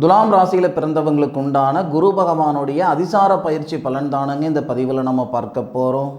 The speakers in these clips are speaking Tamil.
துலாம் ராசியில் பிறந்தவங்களுக்கு உண்டான குரு பகவானுடைய அதிசார பயிற்சி பலன் தானுங்க இந்த பதிவில் நம்ம பார்க்க போகிறோம்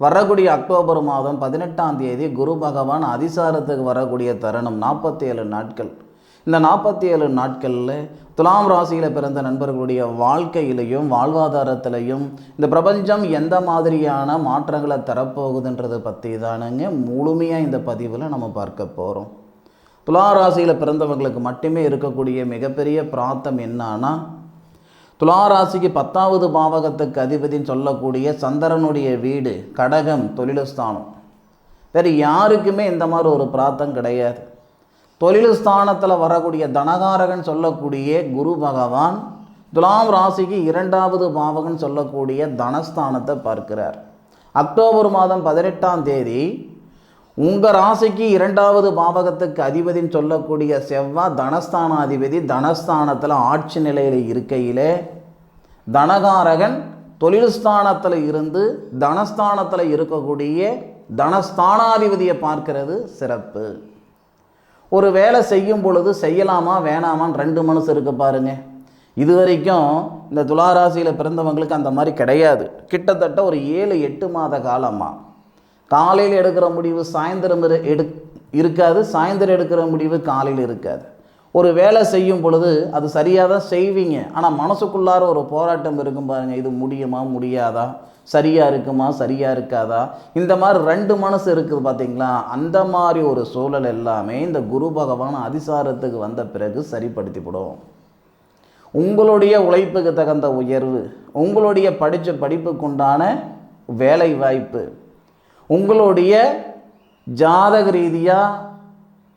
வரக்கூடிய அக்டோபர் மாதம் பதினெட்டாம் தேதி குரு பகவான் அதிசாரத்துக்கு வரக்கூடிய தருணம் நாற்பத்தி ஏழு நாட்கள். இந்த நாற்பத்தி ஏழு நாட்களில் துலாம் ராசியில் பிறந்த நண்பர்களுடைய வாழ்க்கையிலையும் வாழ்வாதாரத்திலையும் இந்த பிரபஞ்சம் எந்த மாதிரியான மாற்றங்களை தரப்போகுதுன்றதை பற்றி தானுங்க முழுமையாக இந்த பதிவில் நம்ம பார்க்க போகிறோம் துலா ராசியில் பிறந்தவங்களுக்கு மட்டுமே இருக்கக்கூடிய மிகப்பெரிய பிராத்தம் என்னன்னா துலா ராசிக்கு பத்தாவது பாவகத்துக்கு அதிபதின்னு சொல்லக்கூடிய சந்திரனுடைய வீடு கடகம் தொழிலஸ்தானம். வேறு யாருக்குமே இந்த மாதிரி ஒரு பிராத்தம் கிடையாது. தொழிலஸ்தானத்தில் வரக்கூடிய தனகாரகன் சொல்லக்கூடிய குரு பகவான் துலாம் ராசிக்கு இரண்டாவது பாவகன் சொல்லக்கூடிய தனஸ்தானத்தை பார்க்கிறார். அக்டோபர் மாதம் பதினெட்டாம் தேதி உங்கள் ராசிக்கு இரண்டாவது பாவகத்துக்கு அதிபதின்னு சொல்லக்கூடிய செவ்வாய் தனஸ்தானாதிபதி தனஸ்தானத்தில் ஆட்சி நிலையில் இருக்கையிலே தனகாரகன் தொழில் ஸ்தானத்தில் இருந்து தனஸ்தானத்தில் இருக்கக்கூடிய தனஸ்தானாதிபதியை பார்க்கிறது சிறப்பு. ஒரு வேலை செய்யும் பொழுது செய்யலாமா வேணாமான்னு ரெண்டு மனசு இருக்கு பாருங்க. இது வரைக்கும் இந்த துளாராசியில் பிறந்தவங்களுக்கு அந்த மாதிரி கிடையாது. கிட்டத்தட்ட ஒரு ஏழு எட்டு மாத காலமாக காலையில் எடுக்கிற முடிவு சாயந்தரம் இரு- எடு இருக்காது. சாயந்தரம் எடுக்கிற முடிவு காலையில் இருக்காது. ஒரு வேலை செய்யும் பொழுது அது சரியாக தான் செய்வீங்க. ஆனால் மனசுக்குள்ளார ஒரு போராட்டம் இருக்கும் பாருங்கள் இது முடியுமா முடியாதா? சரியாக இருக்குமா சரியாக இருக்காதா? இந்த மாதிரி ரெண்டு மனசு இருக்குது பார்த்தீங்களா அந்த மாதிரி ஒரு சூழல் எல்லாமே இந்த குரு பகவான் அதிசாரத்துக்கு வந்த பிறகு சரிப்படுத்திவிடும். உங்களுடைய உழைப்புக்கு தகுந்த உயர்வு உங்களுடைய படித்த படிப்புக்குண்டான வேலை வாய்ப்பு உங்களுடைய ஜாதக ரீதியாக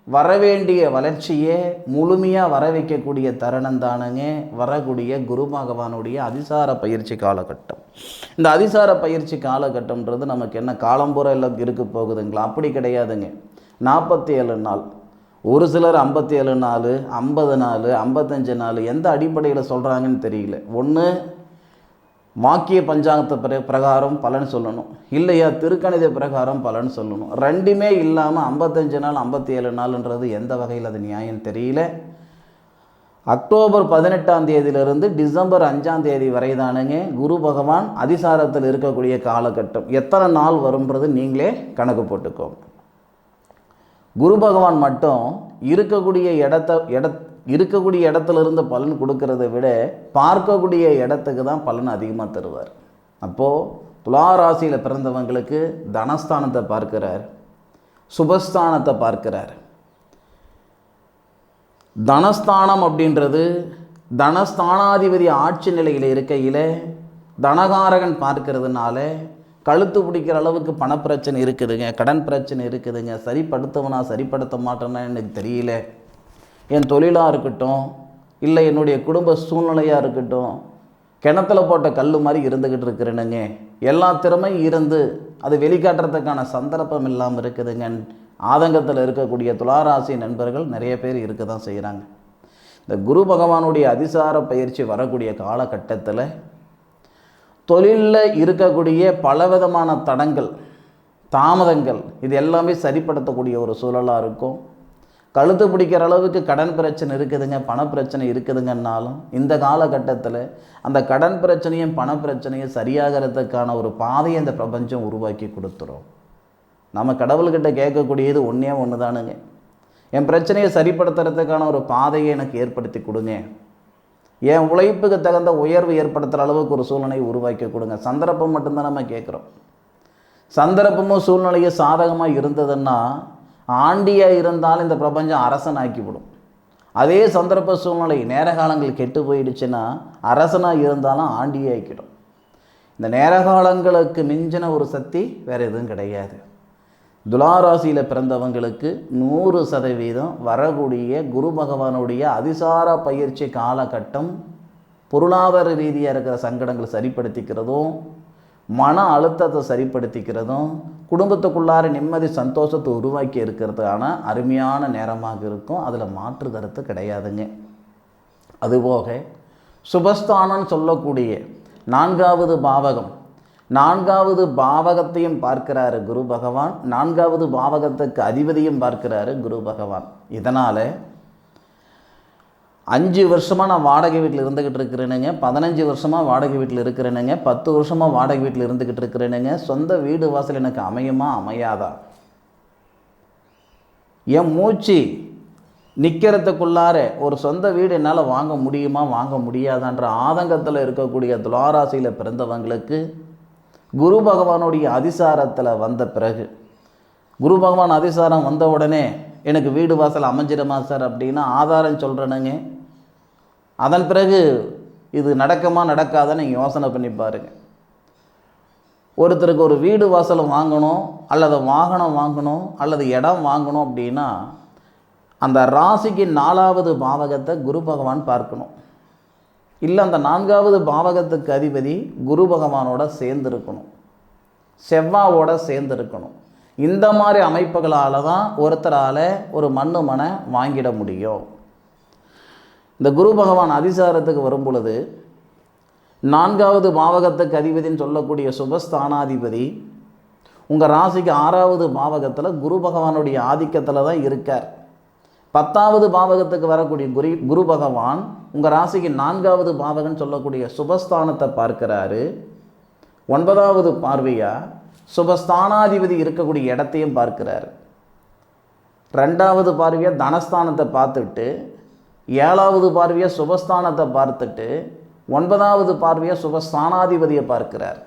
வரவேண்டிய வளர்ச்சியை முழுமையாக வர வைக்கக்கூடிய தருணம் தானுங்க. வரக்கூடிய குரு பகவானுடைய அதிசார பயிற்சி காலகட்டம். இந்த அதிசார பயிற்சி காலகட்டம்ன்றது நமக்கு என்ன காலம்புற எல்லாம் இருக்க போகுதுங்களா? அப்படி கிடையாதுங்க. நாற்பத்தி ஏழு நாள். ஒரு சிலர் ஐம்பத்தி ஏழு நாள் ஐம்பது நாள் ஐம்பத்தஞ்சு நாள் எந்த அடிப்படையில் சொல்கிறாங்கன்னு தெரியல. ஒன்று வாக்கிய பஞ்சாங்கத்தை பிர பிரகாரம் பலன் சொல்லணும். இல்லையா? திருக்கணித பிரகாரம் பலன் சொல்லணும். ரெண்டுமே இல்லாமல் ஐம்பத்தஞ்சு நாள் ஐம்பத்தி ஏழு நாள்ன்றது எந்த வகையில் அது நியாயம் தெரியல. அக்டோபர் பதினெட்டாம் தேதியிலிருந்து டிசம்பர் அஞ்சாம் தேதி வரை தானுங்க குரு பகவான் அதிசாரத்தில் இருக்கக்கூடிய காலகட்டம். எத்தனை நாள் வரும்ன்றது நீங்களே கணக்கு போட்டுக்கோங்க. குரு பகவான் மட்டும் இருக்கக்கூடிய இடத்த இட இருக்கக்கூடிய இடத்துல இருந்து பலன் கொடுக்கறத விட பார்க்கக்கூடிய இடத்துக்கு தான் பலன் அதிகமாக தருவார். அப்போது துலா ராசியில் பிறந்தவங்களுக்கு தனஸ்தானத்தை பார்க்கிறார் சுபஸ்தானத்தை பார்க்கிறார். தனஸ்தானம் அப்படின்றது தனஸ்தானாதிபதி ஆட்சி நிலையில் இருக்கையில் தனகாரகன் பார்க்கறதுனால கழுத்து பிடிக்கிற அளவுக்கு பணப்பிரச்சனை இருக்குதுங்க கடன் பிரச்சனை இருக்குதுங்க சரிப்படுத்தவனா சரிப்படுத்த மாட்டேன்னா எனக்கு தெரியல. என் தொழிலாக இருக்கட்டும் இல்லை என்னுடைய குடும்ப சூழ்நிலையாக இருக்கட்டும் கிணத்துல போட்ட கல் மாதிரி இருந்துக்கிட்டு இருக்கிறேனுங்க. எல்லா திறமையும் இருந்து அது வெளிக்காட்டுறதுக்கான சந்தர்ப்பம் இல்லாமல் இருக்குதுங்க. ஆதங்கத்தில் இருக்கக்கூடிய துளாராசி நண்பர்கள் நிறைய பேர் இருக்க தான் செய்கிறாங்க இந்த குரு பகவானுடைய அதிசார பயிற்சி வரக்கூடிய காலகட்டத்தில் தொழிலில் இருக்கக்கூடிய பலவிதமான தடங்கள் தாமதங்கள் இது எல்லாமே சரிப்படுத்தக்கூடிய ஒரு சூழலாக இருக்கும். கழுத்து பிடிக்கிற அளவுக்கு கடன் பிரச்சனை இருக்குதுங்க பணப்பிரச்சனை இருக்குதுங்கன்னாலும் இந்த காலகட்டத்தில் அந்த கடன் பிரச்சனையும் பணப்பிரச்சனையும் சரியாகிறதுக்கான ஒரு பாதையை இந்த பிரபஞ்சம் உருவாக்கி கொடுத்துரும். நம்ம கடவுள்கிட்ட கேட்கக்கூடியது ஒன்றே ஒன்று தானுங்க என் பிரச்சனையை சரிப்படுத்துறதுக்கான ஒரு பாதையை எனக்கு ஏற்படுத்தி கொடுங்க. என் உழைப்புக்கு தகுந்த உயர்வு ஏற்படுத்துகிற அளவுக்கு ஒரு சூழ்நிலையை உருவாக்கி கொடுங்க. சந்தர்ப்பம் மட்டும்தான் நம்ம கேட்குறோம். சந்தர்ப்பமும் சூழ்நிலையும் சாதகமாக இருந்ததுன்னா ஆண்டியாக இருந்தாலும் இந்த பிரபஞ்சம் அரசனாக்கிவிடும். அதே சந்தர்ப்ப சூழ்நிலை நேர காலங்கள் கெட்டு போயிடுச்சுன்னா அரசனாக இருந்தாலும் ஆண்டியாக்கிடும் இந்த நேர காலங்களுக்கு மிஞ்சின ஒரு சக்தி வேறு எதுவும் கிடையாது. துலாராசியில் பிறந்தவங்களுக்கு நூறு சதவீதம் வரக்கூடிய குரு பகவானுடைய அதிசார பயிற்சி காலகட்டம் பொருளாதார ரீதியாக இருக்கிற சங்கடங்களை சரிப்படுத்திக்கிறதும் மன அழுத்தத்தை சரிப்படுத்திக்கிறதும் குடும்பத்துக்குள்ளார நிம்மதி சந்தோஷத்தை உருவாக்கி இருக்கிறதுக்கான அருமையான நேரமாக இருக்கும். அதில் மாற்று கருத்து கிடையாதுங்க. அதுபோக சுபஸ்தானம்னு சொல்லக்கூடிய நான்காவது பாவகம். நான்காவது பாவகத்தையும் பார்க்கிறாரு குரு பகவான். நான்காவது பாவகத்துக்கு அதிபதியும் பார்க்கிறாரு குரு பகவான். இதனால் அஞ்சு வருஷமாக நான் வாடகை வீட்டில் இருந்துக்கிட்டு இருக்கிறேனுங்க. பதினஞ்சு வருஷமாக வாடகை வீட்டில் இருக்கிறேனுங்க. பத்து வருஷமாக வாடகை வீட்டில் இருந்துக்கிட்டு இருக்கிறேனுங்க. சொந்த வீடு வாசல் எனக்கு அமையுமா? அமையாதா? என் மூச்சு நிற்கிறதுக்குள்ளார ஒரு சொந்த வீடு என்னால் வாங்க முடியுமா? வாங்க முடியாதான்ற ஆதங்கத்தில் இருக்கக்கூடிய துளாராசியில் பிறந்தவங்களுக்கு குரு பகவானுடைய அதிசாரத்தில் வந்த பிறகு குரு பகவான் அதிசாரம் வந்த உடனே எனக்கு வீடு வாசல் அமைஞ்சிடுமா சார்? அப்படின்னா ஆதாரம் சொல்கிறேனுங்க அதன் பிறகு இது நடக்குமா நடக்காதான்னு நீங்கள் யோசனை பண்ணி பாருங்கள் ஒருத்தருக்கு ஒரு வீடு வாசல் வாங்கணும் அல்லது வாகனம் வாங்கணும் அல்லது இடம் வாங்கணும் அப்படின்னா அந்த ராசிக்கு நாலாவது பாவகத்தை குரு பகவான் பார்க்கணும். இல்லை அந்த நான்காவது பாவகத்துக்கு அதிபதி குரு பகவானோட சேர்ந்துருக்கணும். செவ்வாவோட சேர்ந்துருக்கணும். இந்த மாதிரி அமைப்புகளால் தான் ஒருத்தரால் ஒரு மண்ணு மனை வாங்கிட முடியும். இந்த குரு பகவான் அதிசாரத்துக்கு வரும் பொழுது நான்காவது பாவகத்துக்கு அதிபதின்னு சொல்லக்கூடிய சுபஸ்தானாதிபதி உங்கள் ராசிக்கு ஆறாவது பாவகத்தில் குரு பகவானுடைய ஆதிக்கத்தில் தான் இருக்கார். பத்தாவது பாவகத்துக்கு வரக்கூடிய குரு குரு பகவான் உங்கள் ராசிக்கு நான்காவது பாவகன்னு சொல்லக்கூடிய சுபஸ்தானத்தை பார்க்கிறாரு. ஒன்பதாவது பார்வையாக சுபஸ்தானாதிபதி இருக்கக்கூடிய இடத்தையும் பார்க்கிறார். ரெண்டாவது பார்வையாக தனஸ்தானத்தை பார்த்துட்டு ஏழாவது பார்வையாக சுபஸ்தானத்தை பார்த்துட்டு ஒன்பதாவது பார்வையாக சுபஸ்தானாதிபதியை பார்க்கிறார்.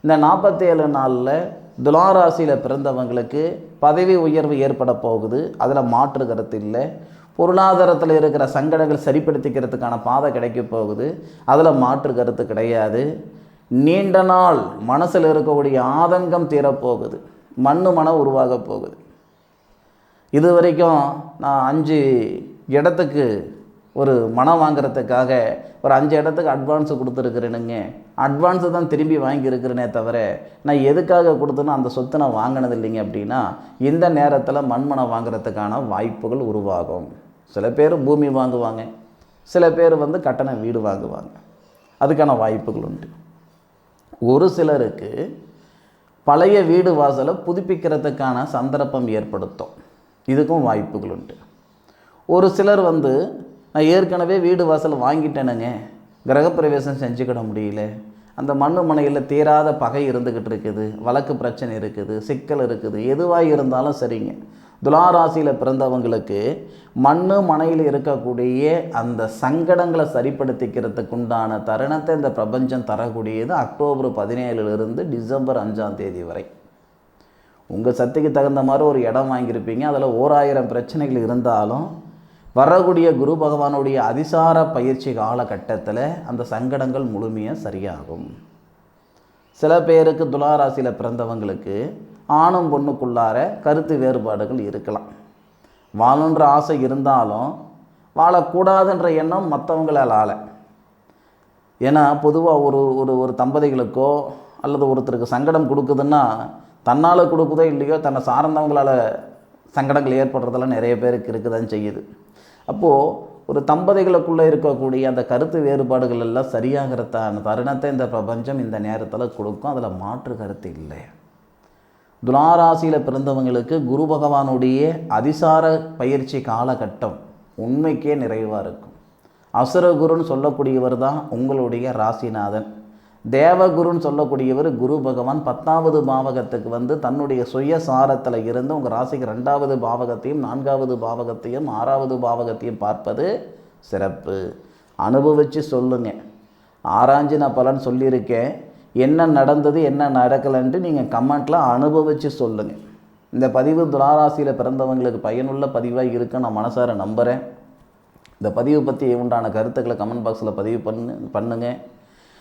இந்த நாற்பத்தேழு நாளில் துலாராசியில் பிறந்தவங்களுக்கு பதவி உயர்வு ஏற்பட போகுது. அதில் மாற்று கருத்து இல்லை. பொருளாதாரத்தில் இருக்கிற சங்கடங்கள் சரிப்படுத்திக்கிறதுக்கான பாதை கிடைக்க போகுது. அதில் மாற்று கருத்து கிடையாது. நீண்ட நாள் மனசில் இருக்கக்கூடிய ஆதங்கம் தீரப்போகுது. மண்ணு மனம் உருவாக போகுது. இது வரைக்கும் நான் அஞ்சு இடத்துக்கு ஒரு மனம் வாங்குறதுக்காக ஒரு அஞ்சு இடத்துக்கு அட்வான்ஸு கொடுத்துருக்குறேனுங்க. அட்வான்ஸு தான் திரும்பி வாங்கியிருக்கிறேனே தவிர நான் எதுக்காக கொடுத்தனோ அந்த சொத்தை நான் வாங்கினது இல்லைங்க அப்படின்னா இந்த நேரத்தில் மண்மனம் வாங்குறதுக்கான வாய்ப்புகள் உருவாகும். சில பேர் பூமி வாங்குவாங்க. சில பேர் வந்து கட்டண வீடு வாங்குவாங்க. அதுக்கான வாய்ப்புகள் உண்டு. ஒரு சிலருக்கு பழைய வீடு வாசலை புதுப்பிக்கிறதுக்கான சந்தர்ப்பம் ஏற்படுத்தும். இதுக்கும் வாய்ப்புகள் உண்டு. ஒரு சிலர் வந்து நான் ஏற்கனவே வீடு வாசல் வாங்கிட்டேனுங்க. கிரகப்பிரவேசம் செஞ்சுக்கிட முடியல. அந்த மண்ணு மனையில் தீராத பகை இருந்துக்கிட்டு இருக்குது. வழக்கு பிரச்சனை இருக்குது. சிக்கல் இருக்குது. எதுவாக இருந்தாலும் சரிங்க. துலாராசியில் பிறந்தவங்களுக்கு மண்ணு மனையில் இருக்கக்கூடிய அந்த சங்கடங்களை சரிப்படுத்திக்கிறதுக்கு உண்டான தருணத்தை இந்த பிரபஞ்சம் தரக்கூடியது அக்டோபர் பதினேழுலேருந்து டிசம்பர் அஞ்சாம் தேதி வரை. உங்கள் சக்திக்கு தகுந்த மாதிரி ஒரு இடம் வாங்கியிருப்பீங்க. அதில் ஓராயிரம் பிரச்சனைகள் இருந்தாலும் வரக்கூடிய குரு பகவானுடைய அதிசார பயிற்சி காலகட்டத்தில் அந்த சங்கடங்கள் முழுமையாக சரியாகும். சில பேருக்கு துளாராசியில் பிறந்தவங்களுக்கு ஆணும் பொண்ணுக்குள்ளார கருத்து வேறுபாடுகள் இருக்கலாம். வாழணுன்ற ஆசை இருந்தாலும் வாழக்கூடாதுன்ற எண்ணம் மற்றவங்களால் ஆள ஏன்னா பொதுவாக ஒரு ஒரு ஒரு தம்பதிகளுக்கோ அல்லது ஒருத்தருக்கு சங்கடம் கொடுக்குதுன்னா தன்னால் கொடுக்குதோ இல்லையோ தன்னை சார்ந்தவங்களால் சங்கடங்கள் ஏற்படுறதெல்லாம் நிறைய பேருக்கு இருக்குதான் செய்யுது. அப்போது ஒரு தம்பதிகளுக்குள்ளே இருக்கக்கூடிய அந்த கருத்து வேறுபாடுகள் எல்லாம் சரியாகிறதான தருணத்தை இந்த பிரபஞ்சம் இந்த நேரத்தில் கொடுக்கும். அதில் மாற்று கருத்து இல்லை. துலாராசியில் பிறந்தவங்களுக்கு குரு பகவானுடைய அதிசார பயிற்சி காலகட்டம் உண்மைக்கே நிறைவாக இருக்கும். அசுரகுருன்னு சொல்லக்கூடியவர் தான் உங்களுடைய ராசிநாதன். தேவகுருன்னு சொல்லக்கூடியவர் குரு பகவான் பத்தாவது பாவகத்துக்கு வந்து தன்னுடைய சுய சாரத்தில் இருந்து உங்கள் ராசிக்கு ரெண்டாவது பாவகத்தையும் நான்காவது பாவகத்தையும் ஆறாவது பாவகத்தையும் பார்ப்பது சிறப்பு. அனுபவித்து சொல்லுங்க. ஆராய்ஞ்சு நான் பலன் சொல்லியிருக்கேன். என்ன நடந்தது என்ன நடக்கலைன்ட்டு நீங்கள் கமெண்ட்டில் அனுபவித்து சொல்லுங்கள் இந்த பதிவு துளாராசியில் பிறந்தவங்களுக்கு பயனுள்ள பதிவாக இருக்க நான் மனசார நம்புகிறேன் இந்த பதிவு பற்றி உண்டான கருத்துக்களை கமெண்ட் பாக்ஸில் பதிவு பண்ணு பண்ணுங்கள்